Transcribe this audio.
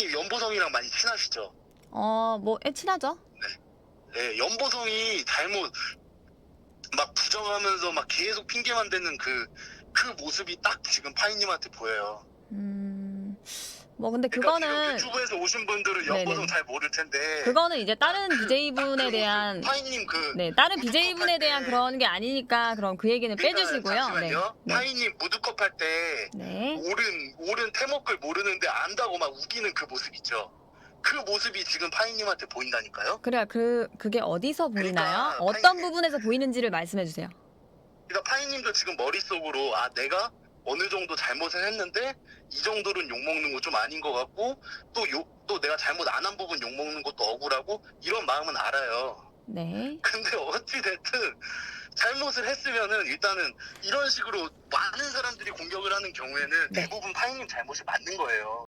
파이님 연보성이랑 많이 친하시죠? 어, 뭐, 예, 친하죠? 네, 연보성이 잘못 막 부정하면서 막 계속 핑계만 대는 그, 그 모습이 딱 지금 파이님한테 보여요. 음, 뭐, 근데 그러니까 그거는, 유튜브에서 오신 분들은 연보성 네네. 잘 모를 텐데. 그거는 이제 다른 그- BJ분에 딱그 대한, 모습, 파이님 그. 네, 다른 무드컵 BJ분에 할 대한 때- 그런 게 아니니까, 그럼 그 얘기는 그러니까 빼주시고요. 네. 잠시만요. 네. 파이님 무드컵 할 때 네. 옳은 옳은 태목을 모르는데 안다고 막 우기는 그 모습 있죠. 그 모습이 지금 파이님한테 보인다니까요. 그래요. 그, 그게 어디서 보이나요? 그러니까 어떤 파이- 부분에서 보이는지를 말씀해 주세요. 그러니까 파이님도 지금 머릿속으로 아 내가 어느 정도 잘못을 했는데 이 정도는 욕 먹는 거 좀 아닌 것 같고 또욕또 내가 잘못 안 한 부분 욕 먹는 것도 억울하고 이런 마음은 알아요. 네. 근데 어찌 됐든 잘못을 했으면은 일단은 이런 식으로 많은 사람들이 공격을 하는 경우에는 네. 대부분 파이님 잘못이 맞는 거예요.